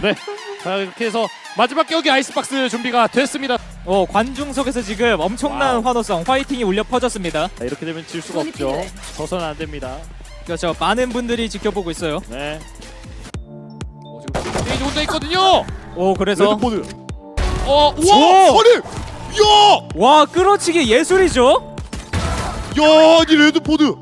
네. 자 이렇게 해서 마지막 경기 아이스박스 준비가 됐습니다. 어, 관중석에서 지금 엄청난 와우. 환호성, 화이팅이 울려 퍼졌습니다. 자, 이렇게 되면 질 수가 손이 없죠. 필요해. 져서는 안 됩니다. 그렇죠. 많은 분들이 지켜보고 있어요. 네. 어, 지금 스테이지 혼자 있거든요. 오, 그래서 레드포드. 어, 오! 우와, 아니, 야, 와, 끌어치기 예술이죠? 야, 아니 레드포드.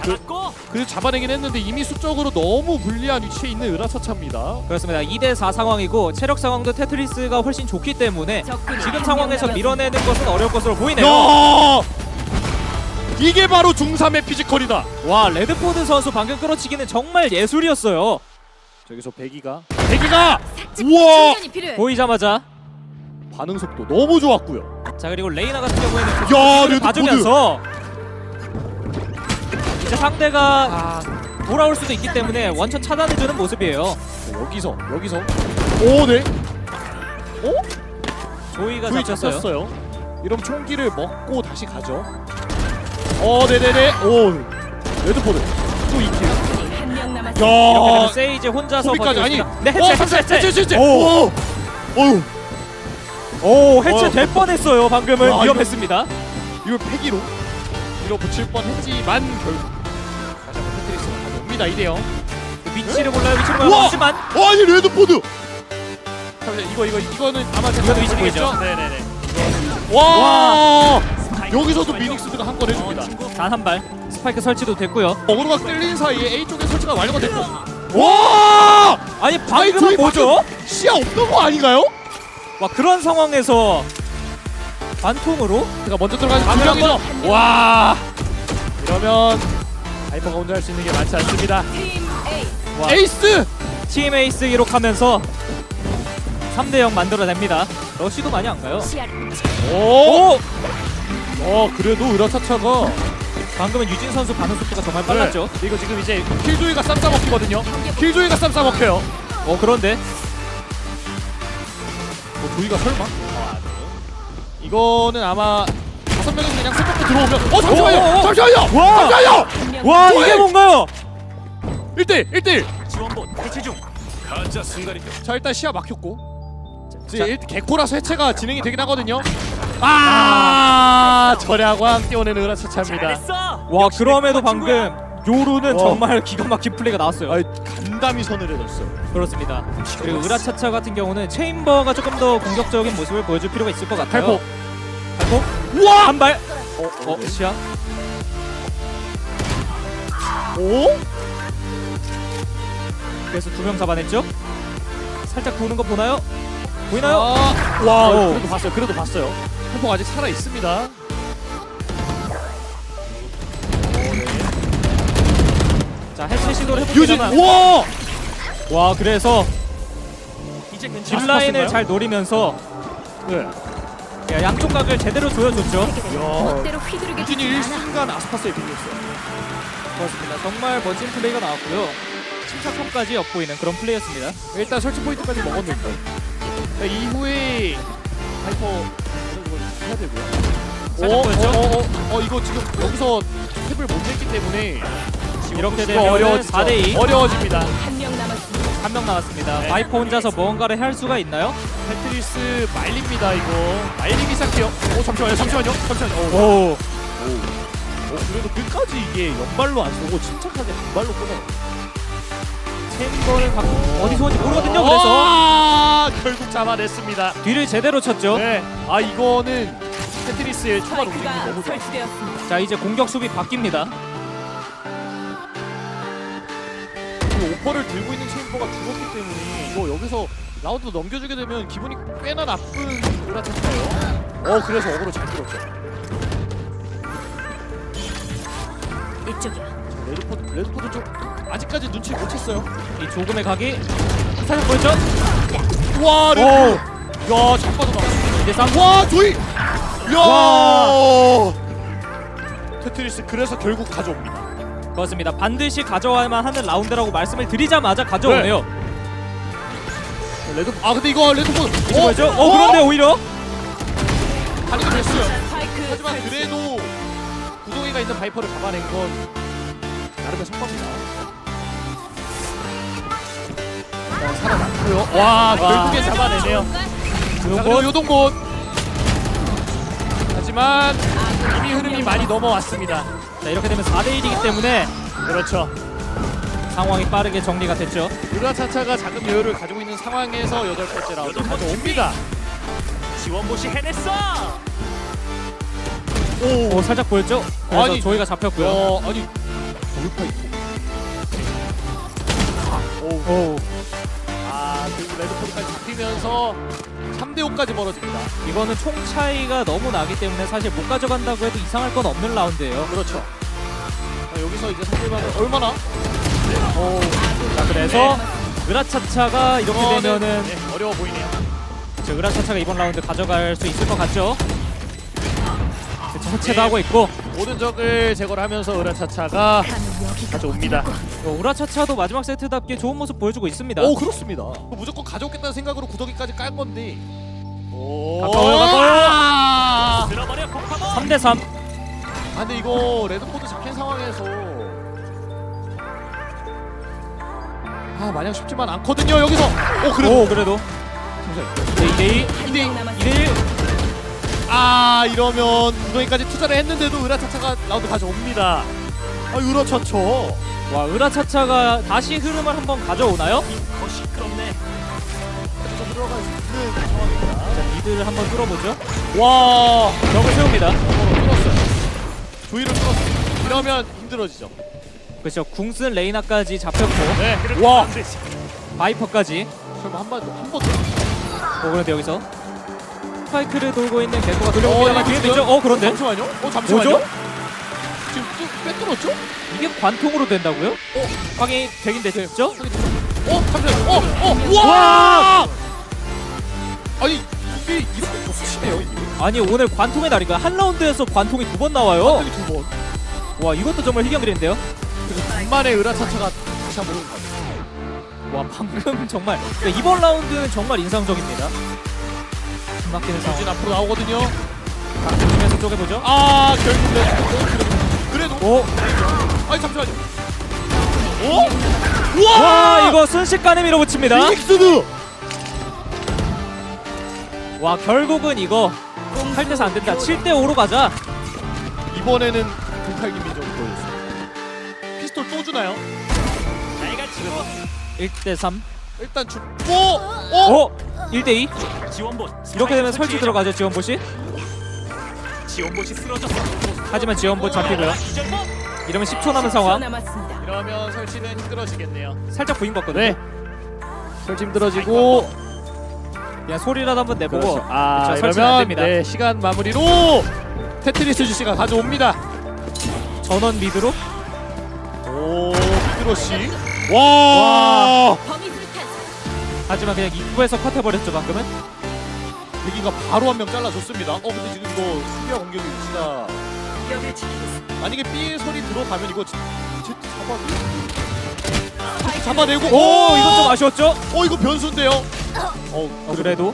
어, 그, 그래도 잡아내긴 했는데 이미 수적으로 너무 불리한 위치에 있는 으라차차입니다. 그렇습니다. 2대 4 상황이고 체력 상황도 테트리스가 훨씬 좋기 때문에 지금 상황에서 밀어내는 것은 어려울 것으로 보이네요. 야, 이게 바로 중3의 피지컬이다. 와, 레드포드 선수 방금 끌어치기는 정말 예술이었어요. 저기서 배기가, 배기가, 우와, 충전이 필요해. 보이자마자 반응 속도 너무 좋았고요. 자 그리고 레이나 같은 경우에는 야, 그 레드포드. 봐주면서 이제 상대가 아, 돌아올 수도 있기 때문에 원천 차단해주는 모습이에요. 자, 여기서, 여기서, 오, 네. 조이가 조이 잡혔어요. 잡혔어요. 이러면 총기를 먹고 다시 가죠. 어, 네네네. 오, 레드포드 또 2킬. 한명. 이렇게 되면 야, 세이지 혼자서 소비까지 아니. 버티고 있습니다. 네 어, 해체 해체 해체, 해체. 해체. 오. 오, 오 해체 어. 될 뻔했어요. 방금은 야, 위험했습니다. 이걸 패기로 밀어붙일 뻔했지만 결국 가져옵니다. 이대요. 위치를 몰라요. 위치를! 몰라요. 하지만 아니 레드포드. 잠시만 이거 이거 이거는 아마 제가 위치? 보이죠? 네네네. 와. 여기서도 미닉스가 한 건 해줍니다. 단 한 발 스파이크 설치도 됐고요. 어그로가 끌린 사이에 A 쪽에 설치가 완료가 됐고. 와! 아니 방금은 뭐죠? 시야 없던 거 아닌가요? 와 그런 상황에서 관통으로 제가 먼저 들어가서 두 명이죠. 와! 이러면 하이퍼가 혼자 할 수 있는 게 많지 않습니다. 와, 에이스! 팀 에이스 기록하면서 3대 0 만들어냅니다. 러쉬도 많이 안 가요. 오! 오! 어, 그래도 으라차차가 방금은 유진 선수 반응 속도가 정말 빨랐죠. 네. 이거 지금 이제 킬조이가 쌈 싸먹히거든요. 킬조이가 쌈 싸먹혀요. 어 그런데 뭐 조이가 설마? 이거는 아마 다섯 명이서 그냥 세명도 들어오면 어 잠시만요! 오, 오, 오. 잠시만요! 와! 잠시만요! 와 뭐해? 이게 뭔가요? 1대1! 1대1! 지원본 해체 중. 가짜 순간이동. 자 일단 시야 막혔고 자. 이제 일- 개코라서 해체가 진행이 되긴 하거든요. 아 절야광 띄워내는 으라차차입니다. 잘했어. 와 그럼에도. 방금 요루는 와. 정말 기가 막힌 플레이가 나왔어요. 간담이 선을 해줬어요. 그렇습니다. 그리고 으라차차 같은 경우는 체인버가 조금 더 공격적인 모습을 보여줄 필요가 있을 것 같아요. 팔포. 팔포 우와! 한 발. 어, 어 시야. 오? 그래서 두 명 잡아냈죠. 살짝 도는 거 보나요? 보이나요? 아, 와 오. 그래도 봤어요. 그래도 봤어요. 팔포 아직 살아 있습니다. 자 해체 시도를 유진 해봅니다만 와! 와 그래서 이제 괜찮아. 딜라인을 잘 노리면서 네. 야, 양쪽 각을 제대로 조여줬죠. 야. 멋대로 휘두르게 유진이 되지 않아. 일순간 아스파스에 비겼어요. 그렇습니다. 정말 멋진 플레이가 나왔고요. 침착함까지 엿보이는 그런 플레이였습니다. 일단 설치 포인트까지 먹었는데 자, 이후에 하이퍼 해야 되고요. 살짝 어, 보였죠? 어, 어, 어, 어, 이거 지금 여기서 탭을 못 냈기 때문에 이렇게 이거 되면 어려워지죠. 4대2 어려워집니다. 한 명 남았습니다. 한명 남았습니다. 네. 바이퍼 혼자서 무언가를 할 수가 있나요? 테트리스 말립니다 이거. 말리기 시작해요. 오 잠시만요, 잠시만요, 잠시만요. 오, 오. 오, 그래도 끝까지 이게 연발로 안 쏘고 침착하게 단발로 끊어. 체인버를 갖고 어디서 온지 모르거든요. 그래서 아, 결국 잡아냈습니다. 뒤를 제대로 쳤죠. 네, 아 이거는 테트리스의 초반 움직임이 스파이크가 너무 좋아. 설치되었습니다. 자 이제 공격 수비 바뀝니다. 그 오퍼를 들고 있는 체인버가 죽었기 때문에 이거 여기서 라운드 넘겨주게 되면 기분이 꽤나 나쁜 으라차차예요. 어 그래서 어그로 잘 끌었죠. 이쪽이야. 레드포드 레드포드 좀 아직까지 눈치 못 챘어요. 이 조금의 각이 살짝 보였죠? 와 레드포드. 야잘 빠져나갔어. 이제 쌍. 와 조이. 야. 와. 테트리스 그래서 결국 가져옵니다. 그렇습니다. 반드시 가져와야만 하는 라운드라고 말씀을 드리자마자 가져오네요. 레드 아 근데 이거 레드포드. 이제 보였죠? 어 그런데 오히려 아니가 됐어요. 하지만. 그래도 가 있는 바이퍼를 잡아낸 건 나름의 성과입니다. 어, 살아났고요. 와, 결국에 잡아내네요. 자, 그리고 요동본. 하지만 이미 흐름이 많이 넘어왔습니다. 자 이렇게 되면 4대 1이기 때문에 그렇죠. 상황이 빠르게 정리가 됐죠. 으라차차가 자금 여유를 가지고 있는 상황에서 여덟 번째 라운드 가져옵니다. 지원봇이 해냈어. 오, 오 살짝 보였죠? 그래서 아니, 조이가 잡혔고요. 어, 아니 돌파 있고. 오, 오 아 그리고 레드포드까지 잡히면서 3대 5까지 벌어집니다. 이거는 총 차이가 너무 나기 때문에 사실 못 가져간다고 해도 이상할 건 없는 라운드예요. 그렇죠. 자, 여기서 이제 상대방을 얼마나? 오, 자 그래서 으라차차가 이렇게 이거는, 되면은 네, 어려워 보이네요. 저 으라차차가 이번 라운드 가져갈 수 있을 것 같죠? 처체도 네. 하고 있고 모든 적을 제거를 하면서 으라차차가 가져옵니다. 어, 우라차차도 마지막 세트답게 좋은 모습 보여주고 있습니다. 오 그렇습니다. 무조건 가져오겠다는 생각으로 구더기까지 깔 건데. 오. 가까워요, 가까워요. 아, 들어버려 폭파범. 3대 3. 아, 근데 이거 레드포드 잡힌 상황에서 아 마냥 쉽지만 않거든요 여기서. 오 그래도 오 그래도 잠시만요. 2대 2 2대 남았습니다. 2대1 아 이러면 구덩이까지 투자를 했는데도 으라차차가 라운드 가져옵니다. 아 으라차차. 와 으라차차가 다시 흐름을 한번 가져오나요? 시끄럽네. 있는 상황입니다. 자 미드를 한번 뚫어보죠. 와 벽을 세웁니다. 서로 뚫었어요. 조이를 뚫었어요. 이러면 힘들어지죠. 그렇죠. 궁쓴 레이나까지 잡혔고 네. 와. 와 바이퍼까지. 설마 한번 한번 더. 어 그런데 여기서 스파이크를 돌고 있는 개코가 돌려옵니다만 뒤에? 있죠. 어 그런데 잠시만요. 어 잠시만요. 뭐죠? 지금 뚝 빼뚫었죠? 이게 관통으로 된다고요? 어 확인이 되긴 됐죠? 어 잠시만요. 어 어. 와. 와! 아니 이게 이렇게. 이게. 아니 오늘 관통의 날인가? 한 라운드에서 관통이 두 번 나와요. 갑자기 두 번. 와 이것도 정말 희귀한글인데요. 그리고 간만에 으라차차가 다시 한번 오는 것 같아요. 와 방금 정말 그러니까 이번 라운드는 정말 인상적입니다. 막히는 상황. 조진 앞으로 나오거든요. 조심해서 쪼개보죠. 아 결국 네. 어, 그래도. 오, 아니 잠시만요. 오? 우와! 와 이거 순식간에 밀어붙입니다. 빅스드. 와 결국은 이거 8대4 안 된다. 7대5로 가자. 이번에는 공팔기 민족을 보여줬어요. 피스톨 또 주나요? 내가 치고 1대3. 일단 죽고 어? 오! 1대2. 지원봇. 이렇게 되면 설치 들어가죠 지원봇이. 지원봇이 쓰러졌어. 하지만 지원봇 잡히고요. 이러면 10초 남은 10초 상황. 남았습니다. 이러면 설치는 힘들어지겠네요. 살짝 보인 것 같거든요. 네. 설치 힘들어지고 그냥 소리라도 한번 내보고. 그렇죠. 아 그렇죠. 설치는 안 이러면 됩니다. 네, 시간 마무리로 테트리스 주씨가 가져옵니다. 전원 미드로. 오 피드로시. 와. 술탄. 하지만 그냥 입구에서 컷해버렸죠 방금은. 대기가 바로 한 명 잘라줬습니다. 어 근데 지금 이거 수비와 공격의 위치가 만약에 B 소리 들어가면 이거 Z 잡아내고 Z 잡아내고 오 이건 좀 아쉬웠죠? 어 이거 변수인데요. 어, 어 그래도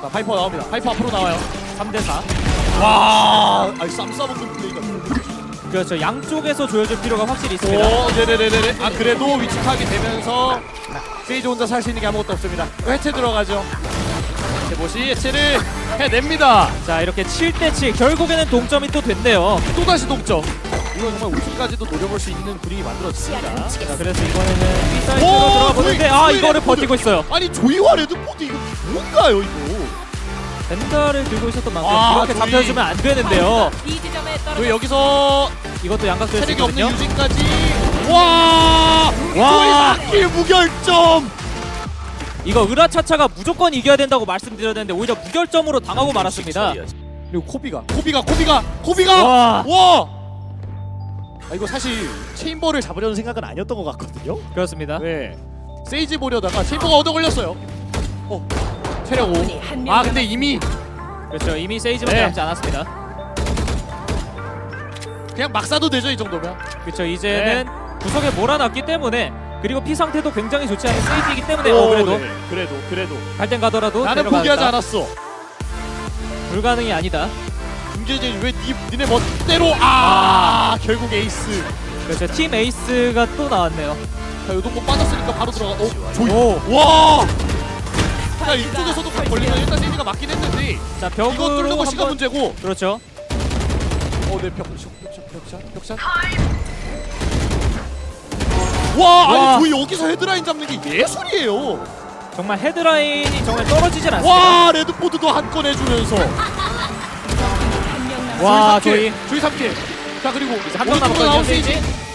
자, 파이퍼 나옵니다. 파이퍼 앞으로 나와요. 3대4. 와, 아니 쌈 싸먹는 플레이가. 그렇죠. 양쪽에서 조여줄 필요가 확실히 있습니다. 오, 네네네네. 아 그래도 위치 파악이 되면서 세이지 혼자 살 수 있는 게 아무것도 없습니다. 해체 들어가죠. 해보시 해체를 해냅니다. 자 이렇게 7대7 결국에는 동점이 또 됐네요. 또 다시 동점. 이거 정말 우승까지도 노려볼 수 있는 분위기 만들어집니다. 자 그래서 이번에는 B 오, 사이드로 들어가 보는데 아 이거를 레드포드. 버티고 있어요. 아니 조이와 레드포드 이거 뭔가요 이거? 벤다를 들고 있었던 만큼 아, 이렇게 조이. 잡혀주면 안 되는데요. B 지점에 떨어져. 여기서 이것도 양각될 수 체력이 없는 있거든요. 유진까지 와! 와. 4킬 무결점! 이거 으라차차가 무조건 이겨야 된다고 말씀드려야 되는데 오히려 무결점으로 당하고 말았습니다. 그리고 코비가 코비가 코비가 코비가 와 와! 아 이거 사실 체인버를 잡으려는 생각은 아니었던 것 같거든요. 그렇습니다. 네. 세이지 보려다가 체인버가 얻어 걸렸어요. 어. 체력 5. 적군이 한명 아 근데 이미 그렇죠. 이미 세이지밖에 네. 남지 않았습니다. 그냥 막 사도 되죠 이 정도면. 그렇죠. 이제는 네. 구석에 몰아놨기 때문에 그리고 피 상태도 굉장히 좋지 않은 세이지이기 때문에 어, 그래도 네. 그래도 그래도 갈 땐 가더라도 나는 데려가겠다. 포기하지 않았어. 불가능이 아니다. 김재진 왜 니, 니네 멋대로 아, 결국 에이스. 그렇죠. 팀 에이스가 또 나왔네요. 자 요동공 빠졌으니까 바로 들어가. 어 조이. 오. 와. 자 이쪽에서도 걸리면 일단 세미가 맞긴 했는데 자 이거 뚫는 벽으로 거 시간 한번 문제고. 그렇죠. 어네 벽, 벽, 벽, 벽샷, 벽샷. 와, 와. 아니 저희 여기서 헤드라인 잡는 게 예술이에요. 정말 헤드라인이 정말 떨어지질 않습니다. 와, 레드포드도 한 건 해주면서. 한명. 와 조이 조이 3킬. 조이 3킬. 자 그리고 한명 남았거든요 세이지. 아군이 한명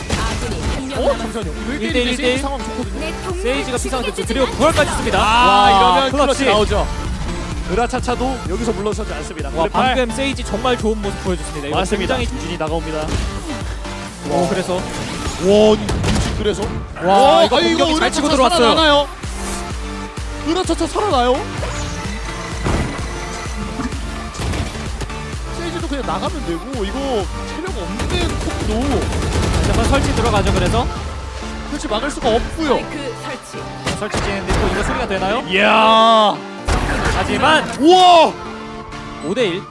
어. 잠시만요. 일 1대1 대 일, 1대1 일대 일. 상황 좋거든요. 세이지가 피상한데 그리고 부활까지 씁니다. 아, 와, 이러면 클러치. 클러치 나오죠. 으라차차도 여기서 물러서지 않습니다. 와. 방금 세이지 정말 좋은 모습 보여줬습니다. 이거 맞습니다. 굉장히 유진이 나가옵니다. 오 그래서 와, 유진 그래서 와, 이거 아니, 공격이 잘 치고 들어왔어요. 살아나나요? 으라차차 살아나요? 세이지도 그냥 나가면 되고 이거 체력 없는 콤도 다시 한번 설치 들어가죠. 그래서 그렇지 막을 수가 없고요. 스파이크 설치. 설치 지는데 또 이거 수리가 되나요? 이야, 하지만 우와. 5대1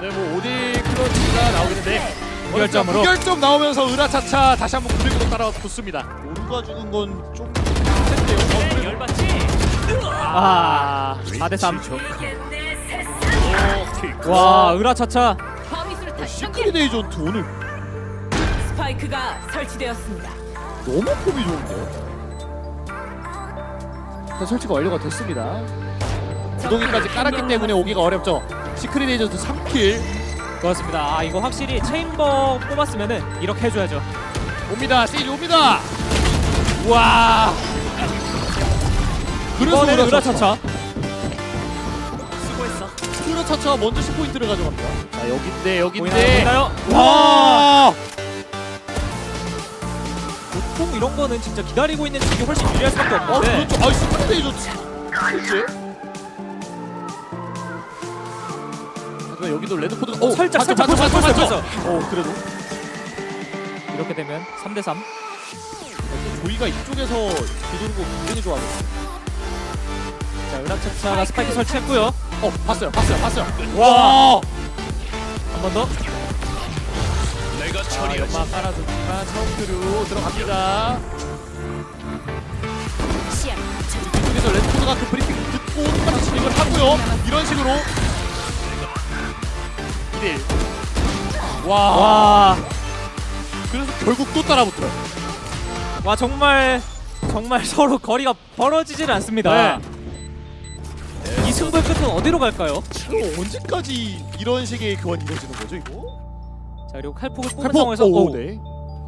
네, 뭐 5대 클러치가 나오겠는데 무결점으로. 무결점 나오면서 으라차차 다시 한번 그리고 따라 붙습니다. 오르가 주는 건좀 센데요. 어, 그래도 열받지? 아 4대3 어, 와 으라차차 전개. 시크릿 에이전트 오늘 스파이크가 설치되었습니다. 너무 폼이 좋은데요? 자, 설치가 완료가 됐습니다. 구동이까지 깔았기 때문에 오기가 어렵죠. 시크릿 에이전트 3킬 그렇습니다. 아 이거 확실히 체인버 뽑았으면은 이렇게 해줘야죠. 옵니다. 세이지 옵니다. 와. 그래서 이번에는 으라차차. 수고했어. 으라차차가 먼저 10포인트를 가져갑니다. 자 여긴데 보이나요? 여긴데. 보이나요? 와. 보통 이런 거는 진짜 기다리고 있는 쪽이 훨씬 유리할 수밖에 아 없는데 그렇죠. 아 시크릿 에이전트. 실제. 하지만 여기도 레드코드가 오, 살짝 살짝 벌써 맞죠. 벌써. 어 그래도 이렇게 되면 3대3 조이가 이쪽에서 거 굉장히 좋아하고. 자 으라차차가 스파이크 설치했고요. 어 봤어요, 봤어요, 봤어요. 와. 한 번 더. 내가 자, 연막 깔아두니까 차우크로 들어갑니다. 시야. 이쪽에서 레드코드가 그 브리핑 듣고 똑같이 진행을 하고요. 이런 식으로 1일. 와. 와. 그래서 결국 또 따라붙어요. 와 정말 정말 서로 거리가 벌어지질 않습니다. 이 승부의 끝은 어디로 갈까요? 이거 언제까지 이런 식의 교환이 이루어지는 거죠, 이거? 자 그리고 칼폭을 뽑은 칼포. 상황에서 오, 오, 네.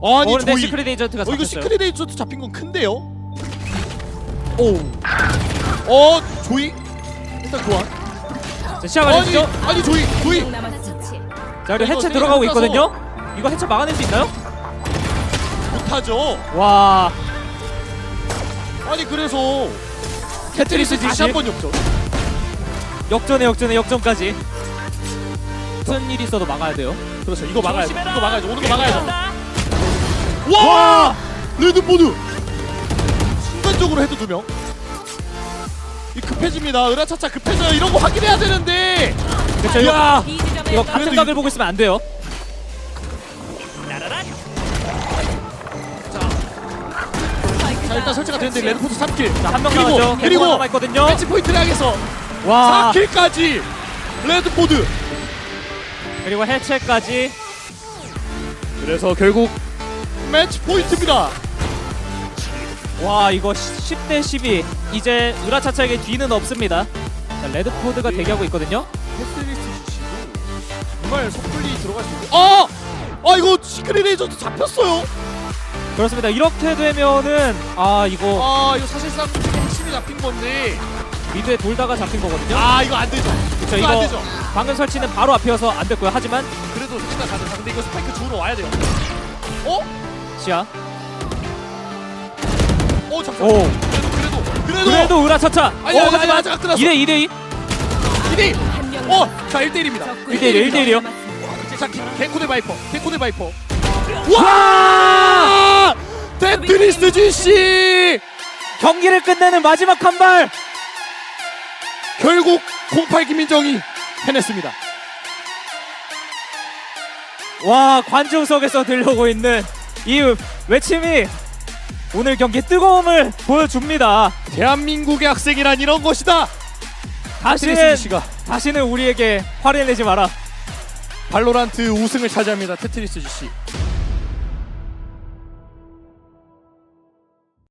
아니 어, 근데 조이. 시크릿 에이전트가 어, 이거 잡혔어요. 시크릿 에이전트 잡힌 건 큰데요? 오. 어, 조이? 일단 교환. 자, 시작을 아니. 아니 조이, 조이. 자 그리고 이거 해체 세게 들어가고 깎아서. 있거든요. 이거 해체 막아낼 수 있나요? 못하죠. 와 아니 그래서 테트리스 다시 지시 한 번 역전. 역전에 역전에 역전까지. 무슨 일이 있어도 막아야 돼요. 그렇죠. 이거 막아야죠. 조심해라. 이거 막아야죠. 오는 거 막아야죠. 와! 레드보드. 순간적으로 헤드 두 명. 이 급해집니다. 으라차차 급해져요. 이런 거 확인해야 되는데. 그렇죠. 이거, 야! 이 이거 남- 같은 각을 보고 있으면 안 돼요. 자 일단 설치가 됐는데 레드포드 3킬. 자 한명 그리고 남았죠. 그리고 개코가 남아 있거든요. 매치 포인트를 향해서 와 4킬까지 레드포드. 그리고 해체까지. 그래서 결국 매치 포인트입니다. 와 이거 10대 12 이제 으라차차에게 뒤는 없습니다. 자 레드포드가 대기하고 있거든요. 패스리스트 주시고 정말 섣불리 들어갈 수 있고. 아! 아 이거 시크릿 에이전트 잡혔어요. 그렇습니다. 이렇게 되면은 아 이거 아 이거 사실상 핵심이 잡힌 건데. 미드에 돌다가 잡힌 거거든요. 아 이거 안 되죠. 그쵸, 이거 안 이거 되죠. 방금 설치는 바로 앞이어서 안 됐고요. 하지만 그래도 일단 가는 근데 이거 스파이크 주우러 와야 돼요. 어? 시야. 어 잠깐. 오. 그래도 그래도 그래도. 그래도 으라차차. 아니, 오, 아니, 하지만 아직 안 끝났어. 2대 2대 2. 2대 한명 어. 자 1대1입니다. 적군이 1대1 1대1이요. 남았습니다. 자 개코네 바이퍼, 개코네 바이퍼. 와! 테트리스 GC 경기를 끝내는 마지막 한 발. 결국 08 김민정이 해냈습니다. 와 관중석에서 들려오고 있는 이 외침이 오늘 경기 뜨거움을 보여줍니다. 대한민국의 학생이란 이런 것이다. 다시는 다시는 우리에게 화를 내지 마라. 발로란트 우승을 차지합니다. 테트리스 GC.